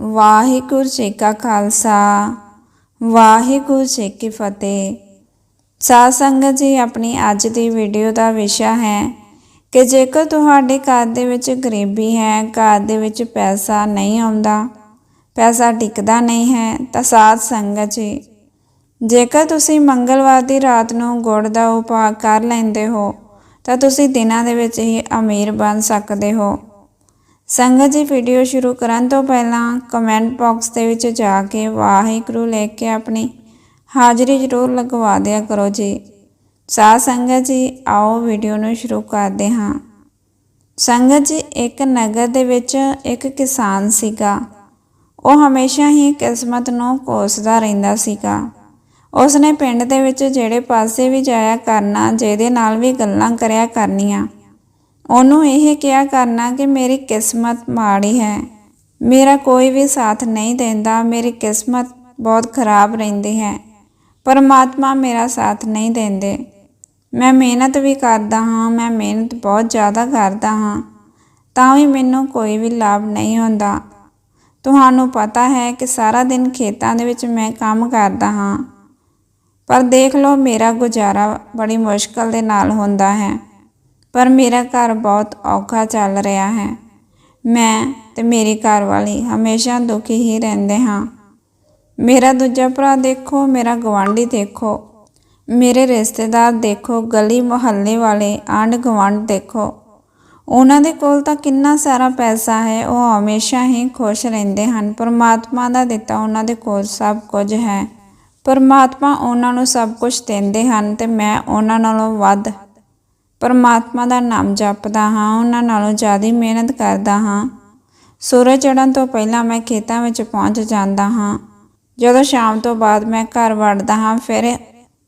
ਵਾਹਿਗੁਰੂ ਜੀ ਕਾ ਖਾਲਸਾ, ਵਾਹਿਗੁਰੂ ਜੀ ਕੀ ਫਤਿਹ। ਸਾਧ ਸੰਗਤ ਜੀ, ਆਪਣੀ ਅੱਜ ਦੀ ਵੀਡੀਓ ਦਾ ਵਿਸ਼ਾ ਹੈ ਕਿ ਜੇਕਰ ਤੁਹਾਡੇ ਘਰ ਦੇ ਵਿੱਚ ਗਰੀਬੀ ਹੈ, ਘਰ ਦੇ ਵਿੱਚ ਪੈਸਾ ਨਹੀਂ ਆਉਂਦਾ, ਪੈਸਾ ਟਿਕਦਾ ਨਹੀਂ ਹੈ, ਤਾਂ ਸਾਧ ਸੰਗਤ ਜੀ, ਜੇਕਰ ਤੁਸੀਂ ਮੰਗਲਵਾਰ ਦੀ ਰਾਤ ਨੂੰ ਗੁੜ ਦਾ ਉਪਾਅ ਕਰ ਲੈਂਦੇ ਹੋ, ਤਾਂ ਤੁਸੀਂ ਦਿਨਾਂ ਦੇ ਵਿੱਚ ਹੀ ਅਮੀਰ ਬਣ ਸਕਦੇ ਹੋ। ਸੰਗਤ ਜੀ ਵੀਡੀਓ ਸ਼ੁਰੂ ਕਰਨ ਤੋਂ ਪਹਿਲਾਂ ਕਮੈਂਟ ਬਾਕਸ ਦੇ ਵਿੱਚ ਜਾ ਕੇ ਵਾਹਿਗੁਰੂ ਲੈ ਕੇ ਆਪਣੀ ਹਾਜ਼ਰੀ ਜ਼ਰੂਰ ਲਗਵਾ ਦਿਆ ਕਰੋ ਜੀ। ਸਾਧ ਸੰਗਤ ਜੀ, ਆਓ ਵੀਡੀਓ ਨੂੰ ਸ਼ੁਰੂ ਕਰਦੇ ਹਾਂ। ਸੰਗਤ ਜੀ, ਇੱਕ ਨਗਰ ਦੇ ਵਿੱਚ ਇੱਕ ਕਿਸਾਨ ਸੀਗਾ। ਉਹ ਹਮੇਸ਼ਾ ਹੀ ਕਿਸਮਤ ਨੂੰ ਕੋਸਦਾ ਰਹਿੰਦਾ ਸੀਗਾ। ਉਸਨੇ ਪਿੰਡ ਦੇ ਵਿੱਚ ਜਿਹੜੇ ਪਾਸੇ ਵੀ ਜਾਇਆ ਕਰਨਾ, ਜਿਹਦੇ ਨਾਲ ਵੀ ਗੱਲਾਂ ਕਰਿਆ ਕਰਨੀਆਂ। ਉਹਨੂੰ ਇਹ ਕਿਹਾ ਕਰਨਾ ਕਿ ਮੇਰੀ ਕਿਸਮਤ ਮਾੜੀ ਹੈ। ਮੇਰਾ ਕੋਈ ਵੀ ਸਾਥ ਨਹੀਂ ਦਿੰਦਾ, ਮੇਰੀ ਕਿਸਮਤ ਬਹੁਤ ਖਰਾਬ ਰਹਿੰਦੀ ਹੈ। ਪਰਮਾਤਮਾ ਮੇਰਾ ਸਾਥ ਨਹੀਂ ਦਿੰਦੇ। ਮੈਂ ਮਿਹਨਤ ਵੀ ਕਰਦਾ ਹਾਂ, ਮੈਂ ਮਿਹਨਤ ਬਹੁਤ ਜ਼ਿਆਦਾ ਕਰਦਾ ਹਾਂ। ਤਾਂ ਵੀ ਮੈਨੂੰ ਕੋਈ ਵੀ ਲਾਭ ਨਹੀਂ ਹੁੰਦਾ। ਤੁਹਾਨੂੰ ਪਤਾ ਹੈ ਕਿ ਸਾਰਾ ਦਿਨ ਖੇਤਾਂ ਦੇ ਵਿੱਚ ਮੈਂ ਕੰਮ ਕਰਦਾ ਹਾਂ। ਪਰ ਦੇਖ ਲਓ, ਮੇਰਾ ਗੁਜ਼ਾਰਾ ਬੜੀ ਮੁਸ਼ਕਲ ਦੇ ਨਾਲ ਹੁੰਦਾ ਹੈ। ਪਰ ਮੇਰਾ ਘਰ ਬਹੁਤ ਔਖਾ ਚੱਲ ਰਿਹਾ ਹੈ। ਮੈਂ ਤੇ ਮੇਰੀ ਘਰਵਾਲੀ ਹਮੇਸ਼ਾ ਦੁਖੀ ਹੀ ਰਹਿੰਦੇ ਹਾਂ। ਮੇਰਾ ਦੂਜਾ ਭਰਾ ਦੇਖੋ, ਮੇਰਾ ਗਵਾਂਢੀ ਦੇਖੋ, ਮੇਰੇ ਰਿਸ਼ਤੇਦਾਰ ਦੇਖੋ, ਗਲੀ ਮੁਹੱਲੇ ਵਾਲੇ ਆਂਢ ਗੁਆਂਢ ਦੇਖੋ। ਉਹਨਾਂ ਦੇ ਕੋਲ ਤਾਂ ਕਿੰਨਾ ਸਾਰਾ ਪੈਸਾ ਹੈ, ਉਹ ਹਮੇਸ਼ਾ ਹੀ ਖੁਸ਼ ਰਹਿੰਦੇ ਹਨ। ਪਰਮਾਤਮਾ ਦਾ ਦਿੱਤਾ ਉਹਨਾਂ ਦੇ ਕੋਲ ਸਭ ਕੁਝ ਹੈ। ਪਰਮਾਤਮਾ ਉਹਨਾਂ ਨੂੰ ਸਭ ਕੁਝ ਦਿੰਦੇ ਹਨ ਤੇ ਮੈਂ ਉਹਨਾਂ ਨਾਲੋਂ ਵੱਧ ਪਰਮਾਤਮਾ ਦਾ ਨਾਮ ਜਪਦਾ ਹਾਂ, ਉਹਨਾਂ ਨਾਲੋਂ ਜ਼ਿਆਦਾ ਮਿਹਨਤ ਕਰਦਾ ਹਾਂ। ਸੂਰਜ ਚੜ੍ਹਨ ਤੋਂ ਪਹਿਲਾਂ ਮੈਂ ਖੇਤਾਂ ਵਿੱਚ ਪਹੁੰਚ ਜਾਂਦਾ ਹਾਂ। ਜਦੋਂ ਸ਼ਾਮ ਤੋਂ ਬਾਅਦ ਮੈਂ ਘਰ ਵੜਦਾ ਹਾਂ, ਫਿਰ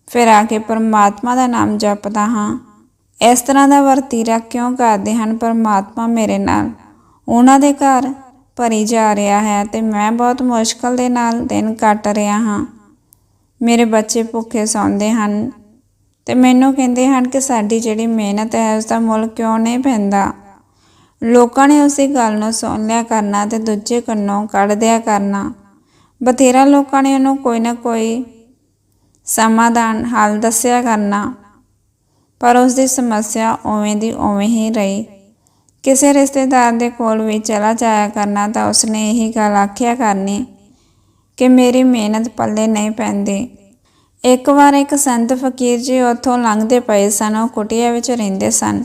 ਫਿਰ ਆ ਕੇ ਪਰਮਾਤਮਾ ਦਾ ਨਾਮ ਜਪਦਾ ਹਾਂ। ਇਸ ਤਰ੍ਹਾਂ ਦਾ ਵਰਤੀਰਾ ਕਿਉਂ ਕਰਦੇ ਹਨ ਪਰਮਾਤਮਾ ਮੇਰੇ ਨਾਲ? ਉਹਨਾਂ ਦੇ ਘਰ ਭਰੀ ਜਾ ਰਿਹਾ ਹੈ ਤੇ ਮੈਂ ਬਹੁਤ ਮੁਸ਼ਕਲ ਦੇ ਨਾਲ ਦਿਨ ਕੱਟ ਰਿਹਾ ਹਾਂ। ਮੇਰੇ ਬੱਚੇ ਭੁੱਖੇ ਸੌਂਦੇ ਹਨ। ਤੇ ਮੈਨੂੰ ਕਹਿੰਦੇ ਹਨ ਕਿ ਸਾਡੀ ਜਿਹੜੀ ਮਿਹਨਤ ਹੈ ਉਸ ਦਾ ਮੁੱਲ ਕਿਉਂ ਨਹੀਂ ਪੈਂਦਾ? ਲੋਕਾਂ ਨੇ ਉਸੇ ਗੱਲ ਨੂੰ ਸੁਣ ਲਿਆ ਕਰਨਾ ਤੇ ਦੂਜੇ ਕੰਨੋਂ ਕੱਢ ਦਿਆ ਕਰਨਾ। ਬਥੇਰਾ ਲੋਕਾਂ ਨੇ ਉਹਨੂੰ ਕੋਈ ਨਾ ਕੋਈ ਸਮਾਧਾਨ ਹੱਲ ਦੱਸਿਆ ਕਰਨਾ। ਪਰ ਉਸ ਦੀ ਸਮੱਸਿਆ ਉਵੇਂ ਦੀ ਉਵੇਂ ਹੀ ਰਹੀ। ਕਿਸੇ ਰਿਸ਼ਤੇਦਾਰ ਦੇ ਕੋਲ ਵੀ ਚਲਾ ਜਾਇਆ ਕਰਨਾ ਤਾਂ ਉਸਨੇ ਇਹੀ ਗੱਲ ਆਖਿਆ ਕਰਨੀ ਕਿ ਮੇਰੀ ਮਿਹਨਤ ਪੱਲੇ ਨਹੀਂ ਪੈਂਦੀ। ਇੱਕ ਵਾਰ ਇੱਕ ਸੰਤ ਫਕੀਰ ਜੀ ਉੱਥੋਂ ਲੰਘਦੇ ਪਏ ਸਨ, ਉਹ ਕੁਟੀਆ ਵਿੱਚ ਰਹਿੰਦੇ ਸਨ।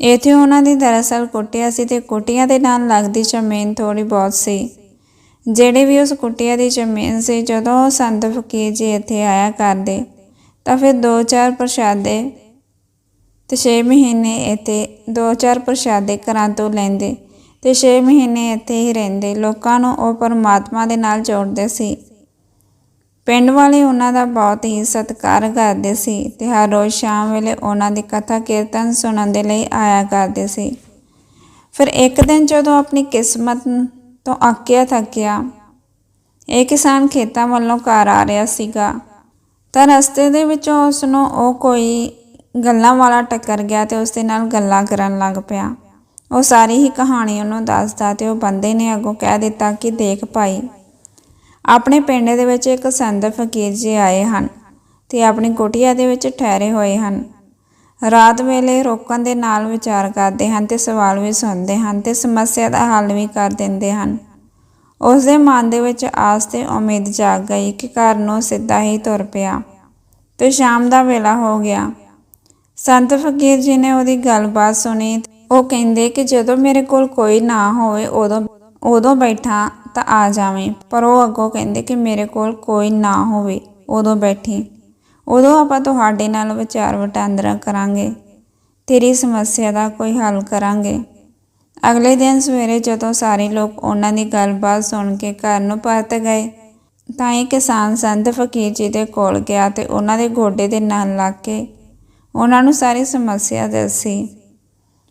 ਇੱਥੇ ਉਹਨਾਂ ਦੀ ਦਰਅਸਲ ਕੁਟੀਆ ਸੀ ਤੇ ਕੁਟੀਆ ਦੇ ਨਾਲ ਲੱਗਦੀ ਜ਼ਮੀਨ ਥੋੜੀ ਬਹੁਤ ਸੀ। ਜਿਹੜੇ ਵੀ ਉਸ ਕੁਟੀਆ ਦੀ ਜ਼ਮੀਨ ਸੀ, ਜਦੋਂ ਉਹ ਸੰਤ ਫਕੀਰ ਜੀ ਇੱਥੇ ਆਇਆ ਕਰਦੇ, ਤਾਂ ਫਿਰ ਦੋ ਚਾਰ ਪ੍ਰਸ਼ਾਦੇ ਤੇ 6 ਮਹੀਨੇ ਇੱਥੇ, ਦੋ ਚਾਰ ਪ੍ਰਸ਼ਾਦੇ ਘਰਾਂ ਤੋਂ ਲੈਂਦੇ ਤੇ 6 ਮਹੀਨੇ ਇੱਥੇ ਹੀ ਰਹਿੰਦੇ। ਲੋਕਾਂ ਨੂੰ ਉਹ ਪਰਮਾਤਮਾ ਦੇ ਨਾਲ ਜੋੜਦੇ ਸੀ। ਪਿੰਡ ਵਾਲੇ ਉਹਨਾਂ ਦਾ ਬਹੁਤ ਹੀ ਸਤਿਕਾਰ ਕਰਦੇ ਸੀ ਤੇ ਹਰ ਰੋਜ਼ ਸ਼ਾਮ ਵੇਲੇ ਉਹਨਾਂ ਦੀ ਕਥਾ ਕੀਰਤਨ ਸੁਣਨ ਦੇ ਲਈ ਆਇਆ ਕਰਦੇ ਸੀ। ਫਿਰ ਇੱਕ ਦਿਨ ਜਦੋਂ ਆਪਣੀ ਕਿਸਮਤ ਤੋਂ ਆਕਿਆ ਥੱਕਿਆ, ਇਹ ਕਿਸਾਨ ਖੇਤਾਂ ਵੱਲੋਂ ਘਰ ਆ ਰਿਹਾ ਸੀਗਾ। ਤਾਂ ਰਸਤੇ ਦੇ ਵਿੱਚੋਂ ਉਸ ਨੂੰ ਉਹ ਕੋਈ ਗੱਲਾਂ ਵਾਲਾ ਟੱਕਰ ਗਿਆ ਤੇ ਉਸ ਦੇ ਨਾਲ ਗੱਲਾਂ ਕਰਨ ਲੱਗ ਪਿਆ। ਉਹ ਸਾਰੀ ਹੀ ਕਹਾਣੀ ਉਹਨੂੰ ਦੱਸਦਾ ਤੇ ਉਹ ਬੰਦੇ ਨੇ ਅੱਗੋਂ ਕਹਿ ਦਿੱਤਾ ਕਿ ਦੇਖ ਭਾਈ ਆਪਣੇ ਪਿੰਡ ਦੇ ਵਿੱਚ ਇੱਕ ਸੰਤ ਫਕੀਰ ਜੀ ਆਏ ਹਨ ਤੇ ਆਪਣੀ ਕੁਟੀਆ ਦੇ ਵਿੱਚ ਠਹਿਰੇ ਹੋਏ ਹਨ। ਰਾਤ ਵੇਲੇ ਰੋਕਣ ਦੇ ਨਾਲ ਵਿਚਾਰ ਕਰਦੇ ਹਨ ਤੇ ਸਵਾਲ ਵੀ ਸੁਣਦੇ ਹਨ ਤੇ ਸਮੱਸਿਆ ਦਾ ਹੱਲ ਵੀ ਕਰ ਦਿੰਦੇ ਹਨ। ਉਸ ਦੇ ਮਨ ਦੇ ਵਿੱਚ ਆਸ ਤੇ ਉਮੀਦ ਜਾਗ ਗਈ ਕਿ ਘਰ ਨੂੰ ਸਿੱਧਾ ਹੀ ਤੁਰ ਪਿਆ। ਤੇ ਸ਼ਾਮ ਦਾ ਵੇਲਾ ਹੋ ਗਿਆ। ਸੰਤ ਫਕੀਰ ਜੀ ਨੇ ਉਹਦੀ ਗੱਲਬਾਤ ਸੁਣੀ ਉਹ ਕਹਿੰਦੇ ਕਿ ਜਦੋਂ ਮੇਰੇ ਕੋਲ ਕੋਈ ਨਾ ਹੋਵੇ ਉਦੋਂ ਉਦੋਂ ਬੈਠਾ ਤਾਂ ਆ ਜਾਵੇਂ। ਪਰ ਉਹ ਅੱਗੋਂ ਕਹਿੰਦੇ ਕਿ ਮੇਰੇ ਕੋਲ ਕੋਈ ਨਾ ਹੋਵੇ। ਉਦੋਂ ਬੈਠੀ। ਉਦੋਂ ਆਪਾਂ ਤੁਹਾਡੇ ਨਾਲ ਵਿਚਾਰ ਵਟਾਂਦਰਾ ਕਰਾਂਗੇ। ਤੇਰੀ ਸਮੱਸਿਆ ਦਾ ਕੋਈ ਹੱਲ ਕਰਾਂਗੇ। ਅਗਲੇ ਦਿਨ ਸਵੇਰੇ ਜਦੋਂ ਸਾਰੇ ਲੋਕ ਉਹਨਾਂ ਦੀ ਗੱਲਬਾਤ ਸੁਣ ਕੇ ਘਰ ਨੂੰ ਪਰਤ ਗਏ, ਤਾਂ ਇਹ ਕਿਸਾਨ ਸੰਤ ਫਕੀਰ ਜੀ ਦੇ ਕੋਲ ਗਿਆ ਤੇ ਉਹਨਾਂ ਦੇ ਗੋਡੇ ਦੇ ਨਾਲ ਲੱਗ ਕੇ ਉਹਨਾਂ ਨੂੰ ਸਾਰੀ ਸਮੱਸਿਆ ਦੱਸੀ।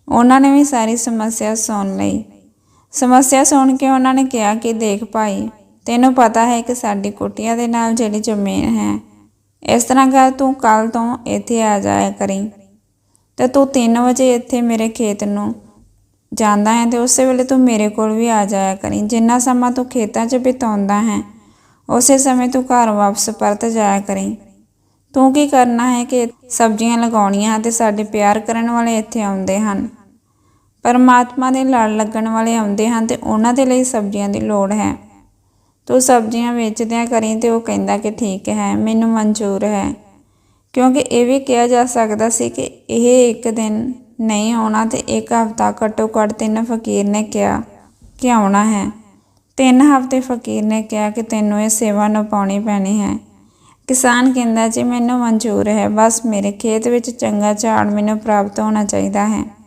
ਉਹਨਾਂ ਨੇ ਵੀ ਸਾਰੀ ਸਮੱਸਿਆ ਸੁਣ ਲਈ। ਸਮੱਸਿਆ ਸੁਣ ਕੇ ਉਹਨਾਂ ਨੇ ਕਿਹਾ ਕਿ ਦੇਖ ਭਾਈ, ਤੈਨੂੰ ਪਤਾ ਹੈ ਕਿ ਸਾਡੀ ਕੁੱਟੀਆਂ ਦੇ ਨਾਲ ਜਿਹੜੀ ਜ਼ਮੀਨ ਹੈ, ਇਸ ਤਰ੍ਹਾਂ ਕਰ ਤੂੰ ਕੱਲ ਤੋਂ ਇੱਥੇ ਆ ਜਾਇਆ ਕਰੀ। ਤੇ ਤੂੰ 3 ਵਜੇ ਇੱਥੇ ਮੇਰੇ ਖੇਤ ਨੂੰ ਜਾਂਦਾ ਹੈ ਤੇ ਉਸੇ ਵੇਲੇ ਤੂੰ ਮੇਰੇ ਕੋਲ ਵੀ ਆ ਜਾਇਆ ਕਰੀ। ਜਿੰਨਾ ਸਮਾਂ ਤੂੰ ਖੇਤਾਂ 'ਚ ਬਿਤਾਉਂਦਾ ਹੈ, ਉਸੇ ਸਮੇਂ ਤੂੰ ਘਰ ਵਾਪਸ ਪਰਤ ਜਾਇਆ ਕਰੀ। ਤੂੰ ਕੀ ਕਰਨਾ ਹੈ ਕਿ ਸਬਜ਼ੀਆਂ ਲਗਾਉਣੀਆਂ ਤੇ ਸਾਡੇ ਪਿਆਰ ਕਰਨ ਵਾਲੇ ਇੱਥੇ ਆਉਂਦੇ ਹਨ। ਪਰਮਾਤਮਾ ਦੇ ਲੜ ਲੱਗਣ ਵਾਲੇ ਆਉਂਦੇ ਹਨ ਤੇ ਉਹਨਾਂ ਦੇ ਲਈ ਸਬਜ਼ੀਆਂ ਦੀ ਲੋੜ ਹੈ। ਤੂੰ ਸਬਜ਼ੀਆਂ ਵੇਚਦਿਆਂ ਕਰੀਂ ਤੇ ਉਹ ਕਹਿੰਦਾ ਕਿ ਠੀਕ ਹੈ, ਮੈਨੂੰ ਮਨਜ਼ੂਰ ਹੈ। ਕਿਉਂਕਿ ਇਹ ਵੀ ਕਿਹਾ ਜਾ ਸਕਦਾ ਸੀ ਕਿ ਇਹ ਇੱਕ ਦਿਨ ਨਹੀਂ ਆਉਣਾ ਤੇ ਇੱਕ ਹਫ਼ਤਾ ਘੱਟੋ ਘੱਟ ਤਿੰਨ ਫਕੀਰ ਨੇ ਕਿਹਾ ਕਿ ਆਉਣਾ ਹੈ। ਤਿੰਨ ਹਫ਼ਤੇ ਫਕੀਰ ਨੇ ਕਿਹਾ ਕਿ ਤੈਨੂੰ ਇਹ ਸੇਵਾ ਨਿਭਾਉਣੀ ਪੈਣੀ ਹੈ। ਕਿਸਾਨ ਕਹਿੰਦਾ, ਜੀ, ਮੈਨੂੰ ਮਨਜ਼ੂਰ ਹੈ। ਬਸ ਮੇਰੇ ਖੇਤ ਵਿੱਚ ਚੰਗਾ ਝਾੜ ਮੈਨੂੰ ਪ੍ਰਾਪਤ ਹੋਣਾ ਚਾਹੀਦਾ ਹੈ।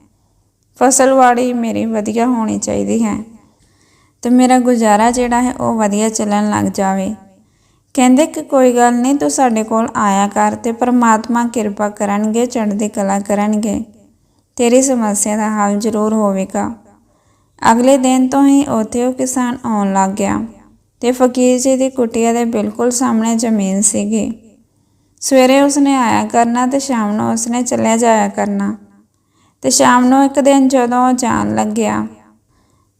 ਫਸਲਵਾੜੀ ਮੇਰੀ ਵਧੀਆ ਹੋਣੀ ਚਾਹੀਦੀ ਹੈ। ਤੇ ਮੇਰਾ ਗੁਜ਼ਾਰਾ ਜਿਹੜਾ ਹੈ ਉਹ ਵਧੀਆ ਚੱਲਣ ਲੱਗ ਜਾਵੇ। ਕਹਿੰਦੇ ਕਿ ਕੋਈ ਗੱਲ ਨਹੀਂ, ਤੂੰ ਸਾਡੇ ਕੋਲ ਆਇਆ ਕਰ ਤੇ ਪਰਮਾਤਮਾ ਕਿਰਪਾ ਕਰਨਗੇ, ਚੜ੍ਹਦੀ ਕਲਾ ਕਰਨਗੇ। ਤੇਰੀ ਸਮੱਸਿਆ ਦਾ ਹੱਲ ਜ਼ਰੂਰ ਹੋਵੇਗਾ। ਅਗਲੇ ਦਿਨ ਤੋਂ ਹੀ ਉੱਥੇ ਉਹ ਕਿਸਾਨ ਆਉਣ ਲੱਗ ਗਿਆ ਤੇ ਫਕੀਰ ਜੀ ਦੀ ਕੁਟੀਆ ਦੇ ਬਿਲਕੁਲ ਸਾਹਮਣੇ ਜ਼ਮੀਨ ਸੀਗੀ। ਸਵੇਰੇ ਉਸਨੇ ਆਇਆ ਕਰਨਾ ਤੇ ਸ਼ਾਮ ਨੂੰ ਉਸਨੇ ਚੱਲਿਆ ਜਾਇਆ ਕਰਨਾ। ਤੇ ਸ਼ਾਮ ਨੂੰ ਇੱਕ ਦਿਨ ਜਦੋਂ ਉਹ ਜਾਣ ਲੱਗਿਆ,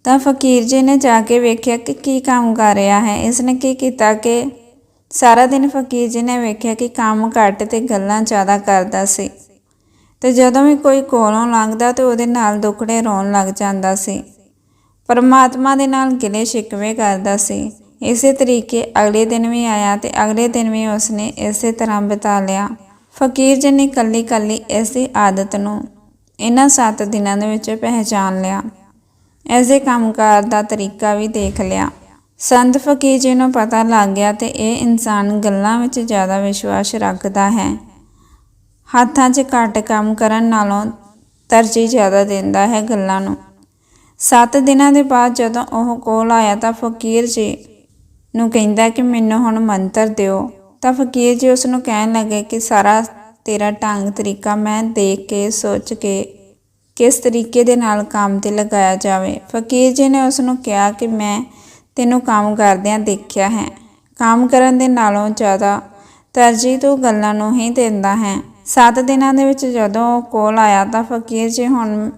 ਤਾਂ ਫਕੀਰ ਜੀ ਨੇ ਜਾ ਕੇ ਵੇਖਿਆ ਕਿ ਕੀ ਕੰਮ ਕਰ ਰਿਹਾ ਹੈ। ਇਸਨੇ ਕੀ ਕੀਤਾ ਕਿ ਸਾਰਾ ਦਿਨ ਫਕੀਰ ਜੀ ਨੇ ਵੇਖਿਆ ਕਿ ਕੰਮ ਘੱਟ ਤੇ ਗੱਲਾਂ ਜ਼ਿਆਦਾ ਕਰਦਾ ਸੀ ਤੇ ਜਦੋਂ ਵੀ ਕੋਈ ਕੋਲੋਂ ਲੰਘਦਾ ਤੇ ਉਹਦੇ ਨਾਲ ਦੁਖੜੇ ਰੋਣ ਲੱਗ ਜਾਂਦਾ ਸੀ। ਪਰਮਾਤਮਾ ਦੇ ਨਾਲ ਗਿਲੇ ਸ਼ਿਕਵੇ ਕਰਦਾ ਸੀ। ਇਸੇ ਤਰੀਕੇ ਅਗਲੇ ਦਿਨ ਵੀ ਆਇਆ ਤੇ ਅਗਲੇ ਦਿਨ ਵੀ ਉਸਨੇ ਇਸੇ ਤਰ੍ਹਾਂ ਬਿਤਾ ਲਿਆ। ਫਕੀਰ ਜੀ ਨੇ ਕੱਲੀ ਕੱਲੀ ਇਸੇ ਆਦਤ ਨੂੰ ਇਹਨਾਂ 7 ਦਿਨਾਂ ਦੇ ਵਿੱਚ ਪਹਿਚਾਨ ਲਿਆ। ਇਸ ਐਸੇ ਕੰਮਕਾਰ ਦਾ ਤਰੀਕਾ ਵੀ ਦੇਖ ਲਿਆ। ਸੰਤ ਫਕੀਰ ਜੀ ਨੂੰ ਪਤਾ ਲੱਗ ਗਿਆ ਤੇ ਇਹ ਇਨਸਾਨ ਗੱਲਾਂ ਵਿੱਚ ਜ਼ਿਆਦਾ ਵਿਸ਼ਵਾਸ ਰੱਖਦਾ ਹੈ। ਹੱਥਾਂ 'ਚ ਘੱਟ ਕੰਮ ਕਰਨ ਨਾਲੋਂ ਤਰਜੀਹ ਜ਼ਿਆਦਾ ਦਿੰਦਾ ਹੈ ਗੱਲਾਂ ਨੂੰ। 7 ਦਿਨਾਂ ਦੇ ਬਾਅਦ ਜਦੋਂ ਉਹ ਕੋਲ ਆਇਆ ਤਾਂ ਫਕੀਰ ਜੀ ਨੂੰ ਕਹਿੰਦਾ ਕਿ ਮੈਨੂੰ ਹੁਣ ਮੰਤਰ ਦਿਓ। ਤਾਂ ਫਕੀਰ ਜੀ ਉਸ ਨੂੰ ਕਹਿਣ ਲੱਗੇ ਕਿ ਸਾਰਾ ਤੇਰਾ ਢੰਗ, ਤਰੀਕਾ ਮੈਂ ਦੇਖ ਕੇ, ਸੋਚ ਕੇ ਕਿਸ ਤਰੀਕੇ ਦੇ ਨਾਲ ਕੰਮ ਤੇ ਲਗਾਇਆ ਜਾਵੇ। ਫਕੀਰ ਜੀ ਨੇ ਉਸ ਨੂੰ ਕਿਹਾ ਕਿ ਮੈਂ ਤੈਨੂੰ ਕੰਮ ਕਰਦਿਆਂ ਦੇਖਿਆ ਹੈ। ਕੰਮ ਕਰਨ ਦੇ ਨਾਲੋਂ ਜ਼ਿਆਦਾ ਤਰਜੀਹ ਤੂੰ ਗੱਲਾਂ ਨੂੰ ਹੀ ਦਿੰਦਾ ਹੈ। 7 ਦਿਨਾਂ ਦੇ ਵਿੱਚ ਜਦੋਂ ਉਹ ਕੋਲ ਆਇਆ ਤਾਂ ਫਕੀਰ ਜੀ ਹੁਣ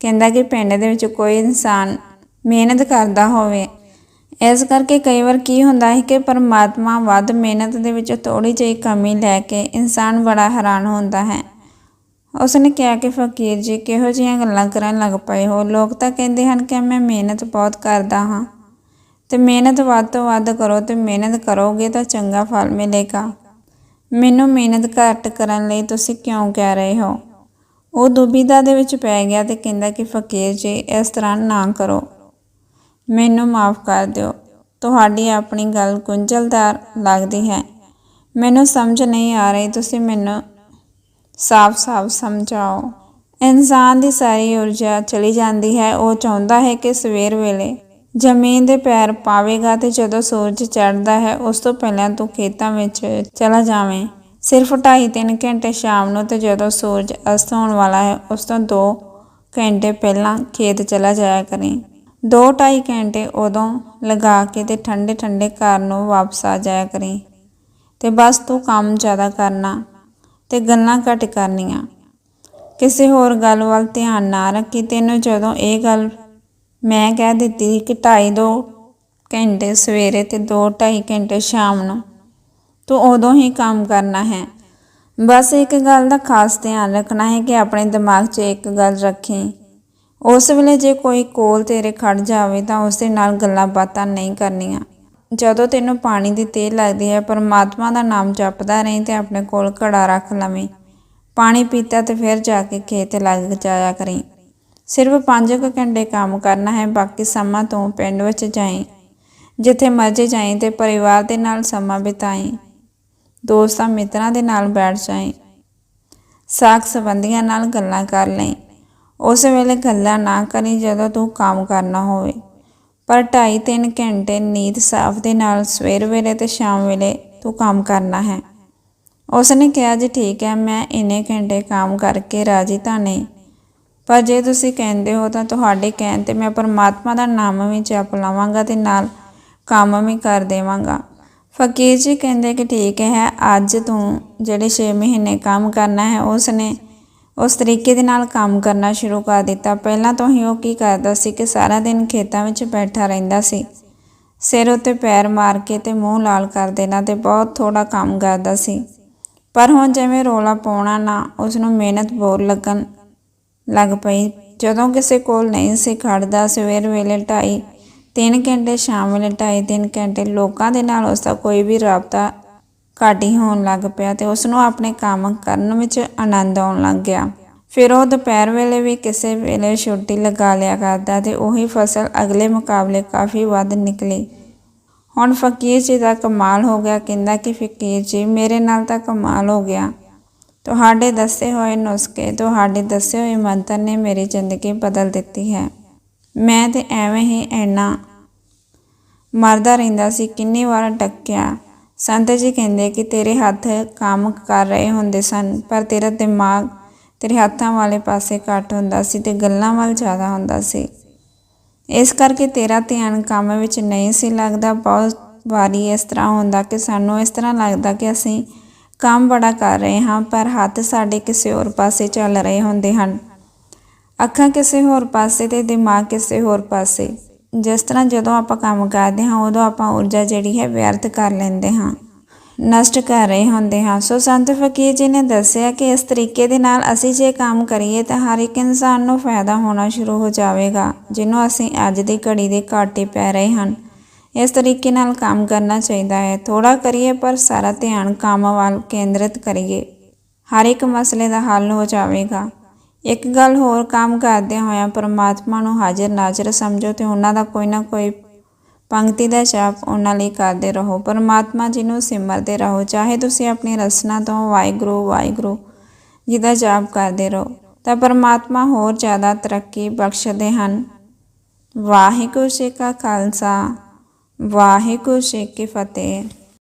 ਕਹਿੰਦਾ ਕਿ ਪਿੰਡ ਦੇ ਵਿੱਚ ਕੋਈ ਇਨਸਾਨ ਮਿਹਨਤ ਕਰਦਾ ਹੋਵੇ। ਇਸ ਕਰਕੇ ਕਈ ਵਾਰ ਕੀ ਹੁੰਦਾ ਹੈ ਕਿ ਪਰਮਾਤਮਾ ਵੱਧ ਮਿਹਨਤ ਦੇ ਵਿੱਚ ਥੋੜੀ ਜਿਹੀ ਕਮੀ ਲੈ ਕੇ ਇਨਸਾਨ ਬੜਾ ਹੈਰਾਨ ਹੁੰਦਾ ਹੈ। ਉਸਨੇ ਕਿਹਾ ਕਿ ਫਕੀਰ ਜੀ ਕਿਹੋ ਜਿਹੀਆਂ ਗੱਲਾਂ ਕਰਨ ਲੱਗ ਪਏ ਹੋ? ਲੋਕ ਤਾਂ ਕਹਿੰਦੇ ਹਨ ਕਿ ਮੈਂ ਮਿਹਨਤ ਬਹੁਤ ਕਰਦਾ ਹਾਂ। ਤੇ ਮਿਹਨਤ ਵੱਧ ਤੋਂ ਵੱਧ ਕਰੋ ਤੇ ਮਿਹਨਤ ਕਰੋਗੇ ਤਾਂ ਚੰਗਾ ਫਲ ਮਿਲੇਗਾ। ਮੈਨੂੰ ਮਿਹਨਤ ਘੱਟ ਕਰਨ ਲਈ ਤੁਸੀਂ ਕਿਉਂ ਕਹਿ ਰਹੇ ਹੋ? ਉਹ ਦੁਬਿਧਾ ਦੇ ਵਿੱਚ ਪੈ ਗਿਆ ਤੇ ਕਹਿੰਦਾ ਕਿ ਫਕੀਰ ਜੀ, ਇਸ ਤਰ੍ਹਾਂ ਨਾ ਕਰੋ। ਮੈਨੂੰ ਮਾਫ ਕਰ ਦਿਓ। ਤੁਹਾਡੀ ਆਪਣੀ ਗੱਲ ਗੁੰਝਲਦਾਰ ਲੱਗਦੀ ਹੈ। ਮੈਨੂੰ ਸਮਝ ਨਹੀਂ ਆ ਰਹੀ, ਤੁਸੀਂ ਮੈਨੂੰ ਸਾਫ਼-ਸਾਫ਼ ਸਮਝਾਓ। ਇਨਸਾਨ ਦੀ ਸਾਰੀ ਊਰਜਾ ਚਲੀ ਜਾਂਦੀ ਹੈ। ਉਹ ਚਾਹੁੰਦਾ ਹੈ ਕਿ ਸਵੇਰ ਵੇਲੇ ਜ਼ਮੀਨ ਦੇ ਪੈਰ ਪਾਵੇਗਾ ਤੇ ਜਦੋਂ ਸੂਰਜ ਚੜ੍ਹਦਾ ਹੈ, ਉਸ ਤੋਂ ਪਹਿਲਾਂ ਤੂੰ ਖੇਤਾਂ ਵਿੱਚ ਚਲਾ ਜਾਵੇਂ। ਸਿਰਫ 2.5-3 ਘੰਟੇ ਸ਼ਾਮ ਨੂੰ ਤੇ ਜਦੋਂ ਸੂਰਜ ਅਸਤ ਹੋਣ ਵਾਲਾ ਹੈ, ਉਸ ਤੋਂ 2 ਘੰਟੇ ਪਹਿਲਾਂ ਖੇਤ ਚਲਾ ਜਾਇਆ ਕਰੀਂ। ਦੋ ਢਾਈ ਘੰਟੇ ਉਦੋਂ ਲਗਾ ਕੇ ਤੇ ਠੰਡੇ ਠੰਡੇ ਘਰ ਨੂੰ ਵਾਪਸ ਆ ਜਾਇਆ ਕਰੀ। ਤੇ ਬਸ ਤੂੰ ਕੰਮ ਜ਼ਿਆਦਾ ਕਰਨਾ ਤੇ ਗੱਲਾਂ ਘੱਟ ਕਰਨੀਆਂ। ਕਿਸੇ ਹੋਰ ਗੱਲ ਵੱਲ ਧਿਆਨ ਨਾ ਰੱਖੀ ਤੈਨੂੰ ਜਦੋਂ ਇਹ ਗੱਲ ਮੈਂ ਕਹਿ ਦਿੱਤੀ ਕਿ 2.5 ਘੰਟੇ ਸਵੇਰੇ ਤੇ ਦੋ ਢਾਈ ਘੰਟੇ ਸ਼ਾਮ ਨੂੰ, ਤੂੰ ਉਦੋਂ ਹੀ ਕੰਮ ਕਰਨਾ ਹੈ। ਬਸ ਇੱਕ ਗੱਲ ਦਾ ਖਾਸ ਧਿਆਨ ਰੱਖਣਾ ਹੈ ਕਿ ਆਪਣੇ ਦਿਮਾਗ 'ਚ ਇੱਕ ਗੱਲ ਰੱਖੀ। ਉਸ ਵੇਲੇ ਜੇ ਕੋਈ ਕੋਲ ਤੇਰੇ ਖੜ ਜਾਵੇ ਤਾਂ ਉਸ ਦੇ ਨਾਲ ਗੱਲਾਂ ਬਾਤਾਂ ਨਹੀਂ ਕਰਨੀਆਂ। ਜਦੋਂ ਤੈਨੂੰ ਪਾਣੀ ਦੀ ਤੇਲ ਲੱਗਦੀ ਹੈ, ਪਰਮਾਤਮਾ ਦਾ ਨਾਮ ਜਪਦਾ ਰਹੀਂ ਤੇ ਆਪਣੇ ਕੋਲ ਘੜਾ ਰੱਖ ਲਵੇਂ। ਪਾਣੀ ਪੀਤਾ ਤੇ ਫਿਰ ਜਾ ਕੇ ਖੇਤ ਲੱਗ ਜਾਇਆ ਕਰੀ। ਸਿਰਫ 5 ਘੰਟੇ ਕੰਮ ਕਰਨਾ ਹੈ, ਬਾਕੀ ਸਮਾਂ ਤੋਂ ਪਿੰਡ ਵਿੱਚ ਜਾਈ, ਜਿੱਥੇ ਮਰਜ਼ੀ ਜਾਈਂ ਤੇ ਪਰਿਵਾਰ ਦੇ ਨਾਲ ਸਮਾਂ ਬਿਤਾਈਂ, ਦੋਸਤਾਂ ਮਿੱਤਰਾਂ ਦੇ ਨਾਲ ਬੈਠ ਜਾਈਂ ਸਾਖ ਸੰਬੰਧੀਆਂ ਨਾਲ ਗੱਲਾਂ ਕਰ ਲਈ। ਉਸ ਵੇਲੇ ਗੱਲਾਂ ਨਾ ਕਰੀ ਜਦੋਂ ਤੂੰ ਕੰਮ ਕਰਨਾ ਹੋਵੇ। ਪਰ 2.5-3 ਘੰਟੇ ਨੀਂਦ ਸਾਫ਼ ਦੇ ਨਾਲ ਸਵੇਰ ਵੇਲੇ ਤੇ ਸ਼ਾਮ ਵੇਲੇ ਤੂੰ ਕੰਮ ਕਰਨਾ ਹੈ। ਉਸ ਨੇ ਕਿਹਾ, ਜੀ ਠੀਕ ਹੈ, ਮੈਂ ਇੰਨੇ ਘੰਟੇ ਕੰਮ ਕਰਕੇ ਰਾਜੀ ਤਾਂ ਨਹੀਂ। ਪਰ ਜੇ ਤੁਸੀਂ ਕਹਿੰਦੇ ਹੋ ਤਾਂ ਤੁਹਾਡੇ ਕਹਿਣ ਤੇ ਮੈਂ ਪਰਮਾਤਮਾ ਦਾ ਨਾਮ ਵੀ ਜਪ ਲਾਵਾਂਗਾ ਤੇ ਨਾਲ ਕੰਮ ਵੀ ਕਰ ਦੇਵਾਂਗਾ। ਫਕੀਰ ਜੀ ਕਹਿੰਦੇ ਕਿ, ਠੀਕ ਹੈ, ਅੱਜ ਤੂੰ ਜਿਹੜੇ 6 ਮਹੀਨੇ ਕੰਮ ਕਰਨਾ ਹੈ ਉਸ ਨੇ ਉਸ ਤਰੀਕੇ ਦੇ ਨਾਲ ਕੰਮ ਕਰਨਾ ਸ਼ੁਰੂ ਕਰ ਦਿੱਤਾ। ਪਹਿਲਾਂ ਤੋਂ ਹੀ ਉਹ ਕੀ ਕਰਦਾ ਸੀ ਕਿ ਸਾਰਾ ਦਿਨ ਖੇਤਾਂ ਵਿੱਚ ਬੈਠਾ ਰਹਿੰਦਾ ਸੀ। ਸਿਰ ਉੱਤੇ ਪੈਰ ਮਾਰ ਕੇ ਤੇ ਮੂੰਹ ਲਾਲ ਕਰ ਦੇਣਾ ਤੇ ਬਹੁਤ ਥੋੜਾ ਕੰਮ ਕਰਦਾ ਸੀ। ਪਰ ਹੁਣ ਜਿਵੇਂ ਰੋਲਾ ਪਾਉਣਾ ਨਾ ਉਸ ਨੂੰ ਮਿਹਨਤ ਬੋਰ ਲੱਗਣ ਲੱਗ ਪਈ। ਜਦੋਂ ਕਿਸੇ ਕੋਲ ਨਹੀਂ ਸੀ ਖੜਦਾ ਸਵੇਰ ਵੇਲੇ ਢਾਈ, ਤਿੰਨ ਘੰਟੇ, ਸ਼ਾਮ ਵੇਲੇ ਢਾਈ, ਤਿੰਨ ਘੰਟੇ, ਲੋਕਾਂ ਦੇ ਨਾਲ ਉਸ ਦਾ ਕੋਈ ਵੀ ਰਾਬਤਾ ਘੱਟ ਹੀ ਹੋਣ ਲੱਗ ਪਿਆ ਤੇ ਉਸ ਨੂੰ ਆਪਣੇ ਕੰਮ ਕਰਨ ਵਿੱਚ ਆਨੰਦ ਆਉਣ ਲੱਗ ਗਿਆ। ਫਿਰ ਉਹ ਦੁਪਹਿਰ ਵੇਲੇ ਵੀ ਕਿਸੇ ਵੇਲੇ ਛੁੱਟੀ ਲਗਾ ਲਿਆ ਕਰਦਾ ਤੇ ਉਹੀ ਫਸਲ ਅਗਲੇ ਮੁਕਾਬਲੇ ਕਾਫੀ ਵੱਧ ਨਿਕਲੀ। ਹੁਣ ਫਕੀਰ ਜੀ ਦਾ ਕਮਾਲ ਹੋ ਗਿਆ, ਕਹਿੰਦਾ ਕਿ ਫਕੀਰ ਜੀ, ਮੇਰੇ ਨਾਲ ਤਾਂ ਕਮਾਲ ਹੋ ਗਿਆ। ਤੁਹਾਡੇ ਦੱਸੇ ਹੋਏ ਨੁਸਖੇ, ਤੁਹਾਡੇ ਦੱਸੇ ਹੋਏ ਮੰਤਰ ਨੇ ਮੇਰੀ ਜ਼ਿੰਦਗੀ ਬਦਲ ਦਿੱਤੀ ਹੈ। ਮੈਂ ਤੇ ਐਵੇਂ ਹੀ ਐਨਾ ਮਰਦਾ ਰਹਿੰਦਾ ਸੀ, ਕਿੰਨੀ ਵਾਰ ਟੱਕਿਆ ਸੰਤ ਜੀ ਕਹਿੰਦੇ ਕਿ ਤੇਰੇ ਹੱਥ ਕੰਮ ਕਰ ਰਹੇ ਹੁੰਦੇ ਸਨ, ਪਰ ਤੇਰਾ ਦਿਮਾਗ ਤੇਰੇ ਹੱਥਾਂ ਵਾਲੇ ਪਾਸੇ ਘੱਟ ਹੁੰਦਾ ਸੀ ਤੇ ਗੱਲਾਂ ਵੱਲ ਜ਼ਿਆਦਾ ਹੁੰਦਾ ਸੀ। ਇਸ ਕਰਕੇ ਤੇਰਾ ਧਿਆਨ ਕੰਮ ਵਿੱਚ ਨਹੀਂ ਸੀ ਲੱਗਦਾ। ਬਹੁਤ ਵਾਰੀ ਇਸ ਤਰ੍ਹਾਂ ਹੁੰਦਾ ਕਿ ਸਾਨੂੰ ਇਸ ਤਰ੍ਹਾਂ ਲੱਗਦਾ ਕਿ ਅਸੀਂ ਕੰਮ ਬੜਾ ਕਰ ਰਹੇ ਹਾਂ, ਪਰ ਹੱਥ ਸਾਡੇ ਕਿਸੇ ਹੋਰ ਪਾਸੇ ਚੱਲ ਰਹੇ ਹੁੰਦੇ ਹਨ। ਅੱਖਾਂ ਕਿਸੇ ਹੋਰ ਪਾਸੇ ਤੇ ਦਿਮਾਗ ਕਿਸੇ ਹੋਰ ਪਾਸੇ। ਜਿਸ ਤਰ੍ਹਾਂ ਜਦੋਂ ਆਪਾਂ ਕੰਮ ਕਰਦੇ ਹਾਂ, ਉਦੋਂ ਆਪਾਂ ਊਰਜਾ ਜਿਹੜੀ ਹੈ ਵਿਅਰਥ ਕਰ ਲੈਂਦੇ ਹਾਂ, ਨਸ਼ਟ ਕਰ ਰਹੇ ਹੁੰਦੇ ਹਾਂ। ਸੋ ਸੰਤ ਫਕੀਰ ਜੀ ਨੇ ਦੱਸਿਆ ਕਿ ਇਸ ਤਰੀਕੇ ਦੇ ਨਾਲ ਅਸੀਂ ਜੇ ਕੰਮ ਕਰੀਏ ਤਾਂ ਹਰ ਇੱਕ ਇਨਸਾਨ ਨੂੰ ਫਾਇਦਾ ਹੋਣਾ ਸ਼ੁਰੂ ਹੋ ਜਾਵੇਗਾ, ਜਿਹਨੂੰ ਅਸੀਂ ਅੱਜ ਦੀ ਘੜੀ ਦੇ ਘਾਟੇ ਪੈ ਰਹੇ ਹਨ। ਇਸ ਤਰੀਕੇ ਨਾਲ ਕੰਮ ਕਰਨਾ ਚਾਹੀਦਾ ਹੈ। ਥੋੜਾ ਕਰੀਏ ਪਰ ਸਾਰਾ ਧਿਆਨ ਕੰਮ ਵੱਲ ਕੇਂਦਰਿਤ ਕਰੀਏ। ਹਰ ਇੱਕ ਮਸਲੇ ਦਾ ਹੱਲ ਹੋ ਜਾਵੇਗਾ। ਇੱਕ ਗੱਲ ਹੋਰ ਕੰਮ ਕਰਦੇ ਹੋਇਆਂ ਪਰਮਾਤਮਾ ਨੂੰ ਹਾਜ਼ਰ ਨਾਜ਼ਰ ਸਮਝੋ ਤੇ ਉਹਨਾਂ ਦਾ ਕੋਈ ਨਾ ਕੋਈ ਪੰਕਤੀ ਦਾ ਜਾਪ ਉਹਨਾਂ ਲਈ ਕਰਦੇ ਰਹੋ। ਪਰਮਾਤਮਾ ਜੀ ਨੂੰ ਸਿਮਰਦੇ ਰਹੋ। ਚਾਹੇ ਤੁਸੀਂ ਆਪਣੀ ਰਸਨਾ ਤੋਂ ਵਾਹਿਗੁਰੂ ਵਾਹਿਗੁਰੂ ਜੀ ਦਾ ਜਾਪ ਕਰਦੇ ਰਹੋ, ਤਾਂ ਪਰਮਾਤਮਾ ਹੋਰ ਜ਼ਿਆਦਾ ਤਰੱਕੀ ਬਖਸ਼ਦੇ ਹਨ। ਵਾਹਿਗੁਰੂ ਜੀ ਕਾ ਖਾਲਸਾ, ਵਾਹਿਗੁਰੂ ਜੀ ਕੀ ਫਤਿਹ।